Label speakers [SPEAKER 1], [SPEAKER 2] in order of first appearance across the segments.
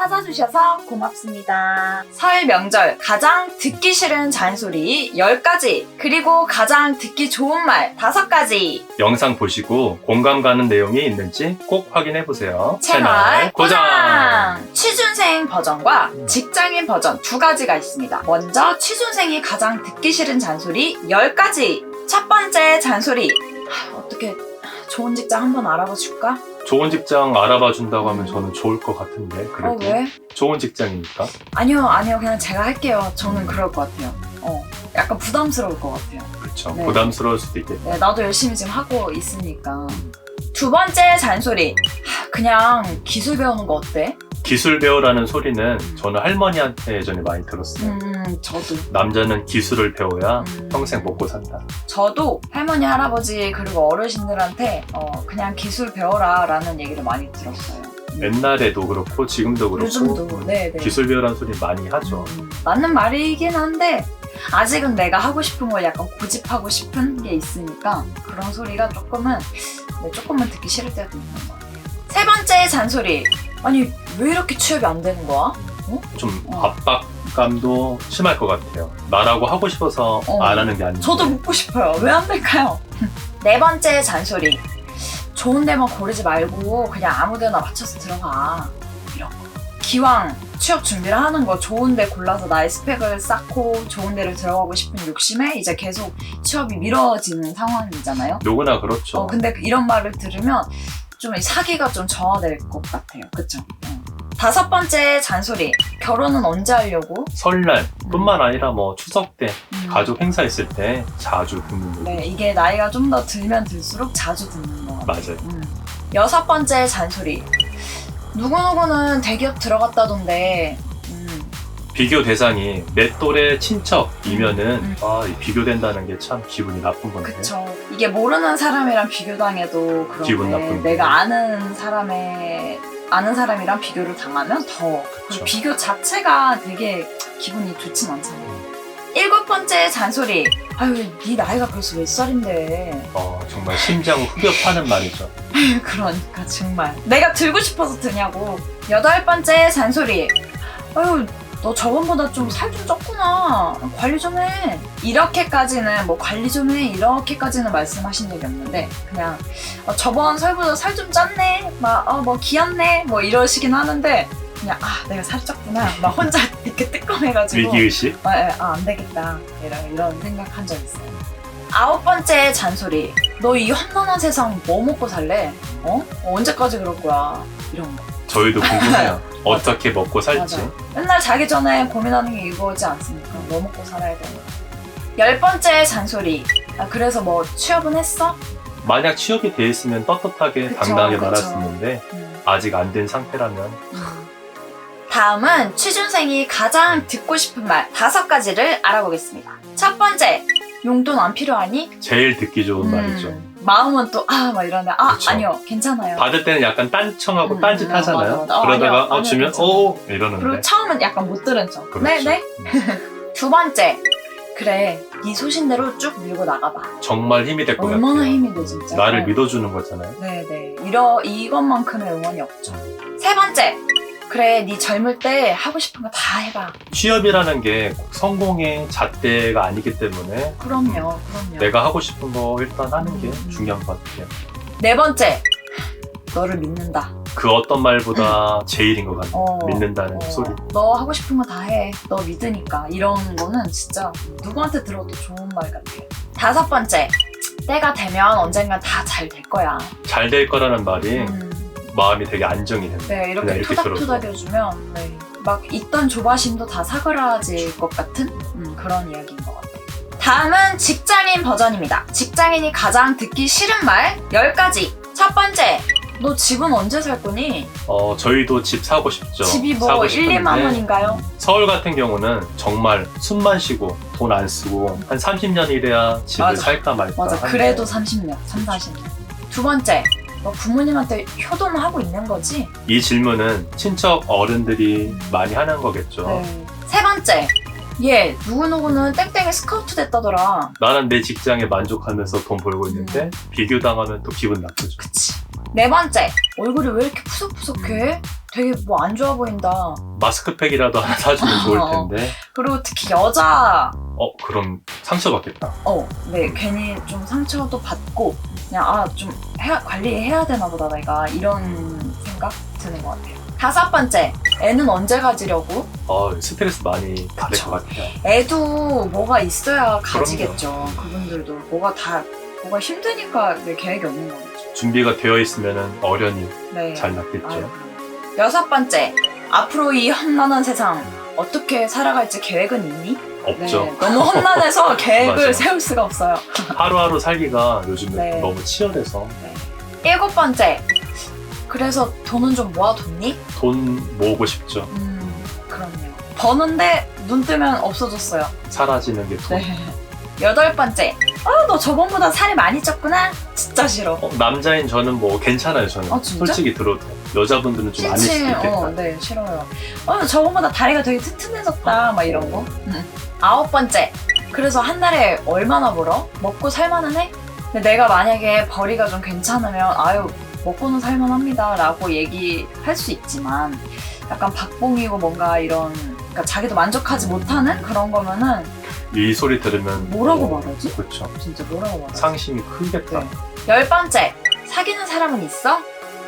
[SPEAKER 1] 찾아주셔서 고맙습니다. 설 명절 가장 듣기 싫은 잔소리 10가지, 그리고 가장 듣기 좋은 말 5가지.
[SPEAKER 2] 영상 보시고 공감 가는 내용이 있는지 꼭 확인해 보세요.
[SPEAKER 1] 채널 고정! 취준생 버전과 직장인 버전 두 가지가 있습니다. 먼저 취준생이 가장 듣기 싫은 잔소리 10가지. 첫 번째 잔소리. 하, 어떻게 좋은 직장 한번 알아봐 줄까?
[SPEAKER 2] 좋은 직장 알아봐 준다고 하면 저는 좋을 것 같은데
[SPEAKER 1] 어,
[SPEAKER 2] 그래도
[SPEAKER 1] 왜?
[SPEAKER 2] 좋은 직장이니까
[SPEAKER 1] 아니요, 아니요. 그냥 제가 할게요. 저는 그럴 것 같아요. 어, 약간 부담스러울 것 같아요.
[SPEAKER 2] 그렇죠.
[SPEAKER 1] 네.
[SPEAKER 2] 부담스러울 수도 있겠다.
[SPEAKER 1] 네, 나도 열심히 지금 하고 있으니까. 두 번째 잔소리. 하, 그냥 기술 배우는 거 어때?
[SPEAKER 2] 기술 배우라는 소리는 저는 할머니한테 예전에 많이 들었어요.
[SPEAKER 1] 음, 저도.
[SPEAKER 2] 남자는 기술을 배워야
[SPEAKER 1] 음.
[SPEAKER 2] 평생 먹고 산다.
[SPEAKER 1] 저도 할머니, 할아버지, 그리고 어르신들한테 어, 그냥 기술 배워라 라는 얘기를 많이 들었어요. 음.
[SPEAKER 2] 옛날에도 그렇고 지금도 그렇고
[SPEAKER 1] 요즘도.
[SPEAKER 2] 음,
[SPEAKER 1] 네, 네.
[SPEAKER 2] 기술 배우라는 소리 많이 하죠.
[SPEAKER 1] 음, 맞는 말이긴 한데, 아직은 내가 하고 싶은 걸 약간 고집하고 싶은 게 있으니까 그런 소리가 조금은, 네, 조금은 듣기 싫을 때도 있는 것 같아요. 세 번째 잔소리. 아니, 왜 이렇게 취업이 안 되는 거야?
[SPEAKER 2] 좀
[SPEAKER 1] 어.
[SPEAKER 2] 압박감도 심할 것 같아요. 나라고 하고 싶어서
[SPEAKER 1] 어.
[SPEAKER 2] 안 하는 게 아닌데.
[SPEAKER 1] 저도 묻고 싶어요. 왜 안 될까요? 네 번째 잔소리. 좋은 데만 고르지 말고 그냥 아무 데나 맞춰서 들어가. 이런 거. 기왕 취업 준비를 하는 거 좋은 데 골라서 나의 스펙을 쌓고 좋은 데를 들어가고 싶은 욕심에 이제 계속 취업이 미뤄지는 상황이잖아요.
[SPEAKER 2] 누구나 그렇죠.
[SPEAKER 1] 어, 근데 이런 말을 들으면 좀 사기가 좀 저하될 것 같아요. 그쵸? 어. 다섯 번째 잔소리. 결혼은 언제 하려고?
[SPEAKER 2] 설날 뿐만 아니라 뭐 추석 때
[SPEAKER 1] 음.
[SPEAKER 2] 가족 행사 있을 때 자주 듣는 얘기.
[SPEAKER 1] 네, 이게 나이가 좀 더 들면 들수록 자주 듣는 거 같아요.
[SPEAKER 2] 맞아요.
[SPEAKER 1] 음. 여섯 번째 잔소리. 누구누구는 대기업 들어갔다던데, 음,
[SPEAKER 2] 비교 대상이 내 또래 친척이면은
[SPEAKER 1] 음.
[SPEAKER 2] 아, 이 비교된다는 게 참 기분이 나쁜 건데.
[SPEAKER 1] 그쵸. 이게 모르는 사람이랑 비교당해도 그런데
[SPEAKER 2] 기분 나쁜
[SPEAKER 1] 내가 아는 사람의, 아는 사람이랑 비교를 당하면 더. 그
[SPEAKER 2] 그쵸.
[SPEAKER 1] 비교 자체가 되게 기분이 좋진 않잖아요.
[SPEAKER 2] 음.
[SPEAKER 1] 일곱 번째 잔소리. 아유, 네 나이가 벌써 몇 살인데.
[SPEAKER 2] 어, 정말 심장 후벼 파는 말이죠.
[SPEAKER 1] 그러니까 정말 내가 들고 싶어서 드냐고 여덟 번째 잔소리 아유 너 저번보다 좀 살 좀 쪘구나 관리 좀 해 이렇게까지는 뭐 관리 좀 해 이렇게까지는 말씀하신 적이 없는데 그냥 어, 저번 설보다 살 좀 쪘네 막 어 뭐 귀엽네 뭐 이러시긴 하는데 그냥 아 내가 살이 쪘구나 막 혼자 이렇게 뜨끔해가지고
[SPEAKER 2] 위기의식?
[SPEAKER 1] 아, 예, 아, 안 되겠다. 이런, 이런 생각한 적 있어요. 아홉 번째 잔소리. 너 이 험난한 세상 뭐 먹고 살래? 어? 어, 언제까지 그럴 거야? 이런 거.
[SPEAKER 2] 저희도 궁금해요. 어떻게 먹고 살지?
[SPEAKER 1] 맞아. 맨날 자기 전에 고민하는 게 이거지 않습니까? 뭐 먹고 살아야 되나? 열 번째 잔소리. 아, 그래서 뭐 취업은 했어?
[SPEAKER 2] 만약 취업이 돼 있으면 떳떳하게
[SPEAKER 1] 그쵸,
[SPEAKER 2] 당당하게
[SPEAKER 1] 그쵸.
[SPEAKER 2] 말할 수 있는데
[SPEAKER 1] 음.
[SPEAKER 2] 아직 안 된 상태라면
[SPEAKER 1] 음. 다음은 취준생이 가장 듣고 싶은 말 다섯 가지를 알아보겠습니다. 첫 번째. 용돈 안 필요하니?
[SPEAKER 2] 제일 듣기 좋은
[SPEAKER 1] 음,
[SPEAKER 2] 말이죠.
[SPEAKER 1] 마음은 또, 아, 막 이러는데, 아,
[SPEAKER 2] 그쵸.
[SPEAKER 1] 아니요, 괜찮아요.
[SPEAKER 2] 받을 때는 약간 딴청하고
[SPEAKER 1] 음,
[SPEAKER 2] 딴짓
[SPEAKER 1] 음,
[SPEAKER 2] 하잖아요.
[SPEAKER 1] 맞아, 맞아. 어,
[SPEAKER 2] 그러다가
[SPEAKER 1] 아니요,
[SPEAKER 2] 어,
[SPEAKER 1] 아니요,
[SPEAKER 2] 주면
[SPEAKER 1] 괜찮아요.
[SPEAKER 2] 오
[SPEAKER 1] 그리고
[SPEAKER 2] 이러는데
[SPEAKER 1] 처음은 약간 못 들은 척.
[SPEAKER 2] 그렇죠.
[SPEAKER 1] 네네.
[SPEAKER 2] 음.
[SPEAKER 1] 두 번째. 그래, 네 소신대로 쭉 밀고 나가봐.
[SPEAKER 2] 정말 힘이 될 것 같아요.
[SPEAKER 1] 얼마나 힘이 돼, 진짜.
[SPEAKER 2] 나를 믿어주는 거잖아요.
[SPEAKER 1] 네네. 이러, 이것만큼의 응원이 없죠. 세 번째. 그래, 네 젊을 때 하고 싶은 거 다 해봐.
[SPEAKER 2] 취업이라는 게 꼭 성공의 잣대가 아니기 때문에
[SPEAKER 1] 그럼요, 그럼요.
[SPEAKER 2] 내가 하고 싶은 거 일단 하는 게
[SPEAKER 1] 음.
[SPEAKER 2] 중요한 것 같아요.
[SPEAKER 1] 네 번째. 너를 믿는다.
[SPEAKER 2] 그 어떤 말보다 제일인 것 같아요.
[SPEAKER 1] 어.
[SPEAKER 2] 믿는다는
[SPEAKER 1] 어,
[SPEAKER 2] 소리.
[SPEAKER 1] 너 하고 싶은 거 다 해. 너 믿으니까. 이런 거는 진짜 누구한테 들어도 좋은 말 같아요. 다섯 번째. 때가 되면 언젠간 다 잘 될 거야.
[SPEAKER 2] 잘 될 거라는 말이
[SPEAKER 1] 음,
[SPEAKER 2] 마음이 되게 안정이 된다.
[SPEAKER 1] 네, 이렇게
[SPEAKER 2] 이렇게
[SPEAKER 1] 토닥토닥 해주면 네, 막 있던 조바심도 다 사그라질 것 같은 음, 그런 이야기인 것 같아요. 다음은 직장인 버전입니다. 직장인이 가장 듣기 싫은 말 10가지. 첫 번째. 너 집은 언제 살 거니?
[SPEAKER 2] 어, 저희도 집 사고 싶죠.
[SPEAKER 1] 집이 뭐
[SPEAKER 2] 사고
[SPEAKER 1] 1,
[SPEAKER 2] 싶은데
[SPEAKER 1] 2만 원인가요?
[SPEAKER 2] 서울 같은 경우는 정말 숨만 쉬고 돈 안 쓰고 한 30년 일해야 집을
[SPEAKER 1] 맞아.
[SPEAKER 2] 살까 말까.
[SPEAKER 1] 맞아. 그래도 30년, 3, 40년. 두 번째. 너 부모님한테 효도는 고 있는 거지?
[SPEAKER 2] 이 질문은 친척 어른들이 많이 하는 거겠죠.
[SPEAKER 1] 네. 세 번째. 얘 누구누구는 땡땡이 스카우트 됐다더라.
[SPEAKER 2] 나는 내 직장에 만족하면서 돈 벌고 있는데
[SPEAKER 1] 음.
[SPEAKER 2] 비교당하면 또 기분 나쁘죠.
[SPEAKER 1] 그치. 네 번째. 얼굴이 왜 이렇게 푸석푸석해? 되게 뭐 안 좋아 보인다.
[SPEAKER 2] 마스크팩이라도 하나 사주면 좋을
[SPEAKER 1] 어.
[SPEAKER 2] 텐데.
[SPEAKER 1] 그리고 특히 여자,
[SPEAKER 2] 어, 그럼 상처받겠다.
[SPEAKER 1] 어, 네, 괜히 좀 상처도 받고, 그냥, 아, 좀 관리해야 되나 보다, 내가. 이런 생각 드는 것 같아요. 다섯 번째, 애는 언제 가지려고?
[SPEAKER 2] 어, 스트레스 많이 받을
[SPEAKER 1] 그쵸.
[SPEAKER 2] 것 같아요.
[SPEAKER 1] 애도 뭐가 있어야 가지겠죠. 그분들도. 뭐가 다, 뭐가 힘드니까 내 계획이 없는 거겠죠.
[SPEAKER 2] 준비가 되어 있으면 어련히
[SPEAKER 1] 네.
[SPEAKER 2] 잘 낫겠죠.
[SPEAKER 1] 아유, 그럼. 여섯 번째, 앞으로 이 험난한 세상 어떻게 살아갈지 계획은 있니?
[SPEAKER 2] 없죠.
[SPEAKER 1] 네, 너무 험난해서 계획을
[SPEAKER 2] 맞아요.
[SPEAKER 1] 세울 수가 없어요.
[SPEAKER 2] 하루하루 살기가 요즘에
[SPEAKER 1] 네.
[SPEAKER 2] 너무 치열해서
[SPEAKER 1] 일곱 번째, 그래서 돈은 좀 모아뒀니?
[SPEAKER 2] 돈 모으고 싶죠.
[SPEAKER 1] 음, 그럼요. 버는데 눈 뜨면 없어졌어요.
[SPEAKER 2] 사라지는 게 돈.
[SPEAKER 1] 네. 여덟 번째, 아, 너 저번보다 살이 많이 쪘구나? 진짜 싫어.
[SPEAKER 2] 어, 남자인 저는 뭐 괜찮아요, 저는.
[SPEAKER 1] 아, 진짜?
[SPEAKER 2] 솔직히 들어도. 여자분들은 좀 아닐 수도 있겠다.
[SPEAKER 1] 어, 네, 싫어요. 어, 저번보다 다리가 되게 튼튼해졌다, 막 이런 거. 음. 아홉 번째, 그래서 한 달에 얼마나 벌어? 먹고 살만은 해? 근데 내가 만약에 벌이가 좀 괜찮으면, 아유, 먹고는 살만합니다. 라고 얘기할 수 있지만, 약간 박봉이고 뭔가 이런, 그러니까 자기도 만족하지 못하는 그런 거면은,
[SPEAKER 2] 이 소리 들으면
[SPEAKER 1] 뭐라고
[SPEAKER 2] 어,
[SPEAKER 1] 말하지?
[SPEAKER 2] 그렇죠.
[SPEAKER 1] 진짜 뭐라고 말하지?
[SPEAKER 2] 상심이 크겠다.
[SPEAKER 1] 네. 열 번째, 사귀는 사람은 있어?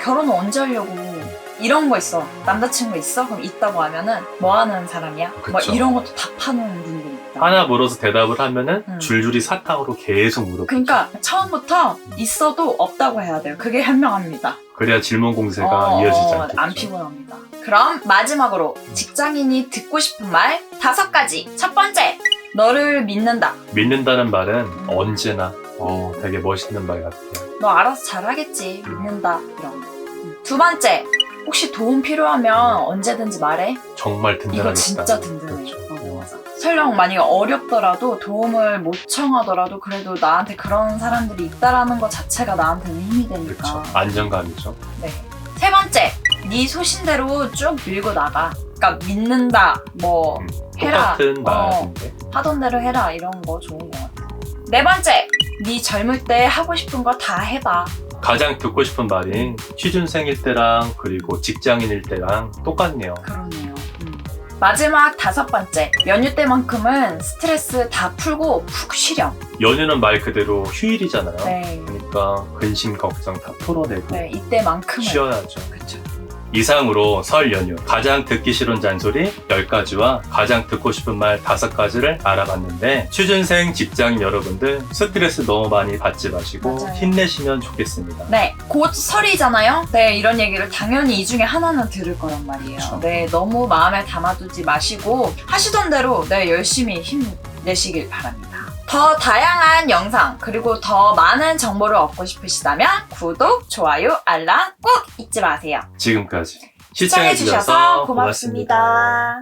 [SPEAKER 1] 결혼은 언제 하려고? 이런 거 있어. 남자친구 있어? 그럼 있다고 하면은 뭐 하는 사람이야? 뭐
[SPEAKER 2] 그쵸.
[SPEAKER 1] 이런 것도 답하는 분들 있다.
[SPEAKER 2] 하나 물어서 대답을 하면은
[SPEAKER 1] 음.
[SPEAKER 2] 줄줄이 사탕으로 계속 물어보죠.
[SPEAKER 1] 그러니까 처음부터 있어도 없다고 해야 돼요. 그게 현명합니다.
[SPEAKER 2] 그래야 질문 공세가
[SPEAKER 1] 어,
[SPEAKER 2] 이어지지
[SPEAKER 1] 어,
[SPEAKER 2] 않겠죠.
[SPEAKER 1] 안 피곤합니다. 그럼 마지막으로 직장인이 듣고 싶은 말 다섯 가지. 첫 번째, 너를 믿는다.
[SPEAKER 2] 믿는다는 말은
[SPEAKER 1] 음.
[SPEAKER 2] 언제나 어, 되게 멋있는 말 같아요.
[SPEAKER 1] 너 알아서 잘하겠지. 믿는다. 이런 거. 음. 두 번째, 혹시 도움 필요하면 언제든지 말해.
[SPEAKER 2] 정말 든든하겠다.
[SPEAKER 1] 이거 진짜 든든해.
[SPEAKER 2] 그렇죠.
[SPEAKER 1] 어, 맞아. 설령 만약에 어렵더라도 도움을 못 청하더라도 그래도 나한테 그런 사람들이 있다라는 것 자체가 나한테는 힘이 되니까.
[SPEAKER 2] 그렇죠. 안정감이죠.
[SPEAKER 1] 네. 세 번째, 네 소신대로 쭉 밀고 나가. 그러니까 믿는다, 뭐
[SPEAKER 2] 음,
[SPEAKER 1] 해라.
[SPEAKER 2] 똑같은
[SPEAKER 1] 어.
[SPEAKER 2] 말인데
[SPEAKER 1] 하던 대로 해라 이런 거 좋은 것 같아. 네 번째, 네 젊을 때 하고 싶은 거 다 해봐.
[SPEAKER 2] 가장 듣고 싶은 말이 취준생일 때랑 그리고 직장인일 때랑 똑같네요.
[SPEAKER 1] 그러네요. 음. 마지막 다섯 번째, 연휴 때만큼은 스트레스 다 풀고 푹 쉬렴.
[SPEAKER 2] 연휴는 말 그대로 휴일이잖아요.
[SPEAKER 1] 네.
[SPEAKER 2] 그러니까 근심 걱정 다 풀어내고
[SPEAKER 1] 네, 이때만큼은.
[SPEAKER 2] 쉬어야죠.
[SPEAKER 1] 그쵸.
[SPEAKER 2] 이상으로 설 연휴 가장 듣기 싫은 잔소리 10가지와 가장 듣고 싶은 말 5가지를 알아봤는데 취준생 직장인 여러분들 스트레스 너무 많이 받지 마시고
[SPEAKER 1] 맞아요.
[SPEAKER 2] 힘내시면 좋겠습니다.
[SPEAKER 1] 네, 곧 설이잖아요. 네, 이런 얘기를 당연히 이 중에 하나는 들을 거란 말이에요.
[SPEAKER 2] 그쵸.
[SPEAKER 1] 네, 너무 마음에 담아두지 마시고 하시던 대로 네, 열심히 힘내시길 바랍니다. 더 다양한 영상 그리고 더 많은 정보를 얻고 싶으시다면 구독, 좋아요, 알람 꼭 잊지 마세요.
[SPEAKER 2] 지금까지 시청해주셔서
[SPEAKER 1] 고맙습니다.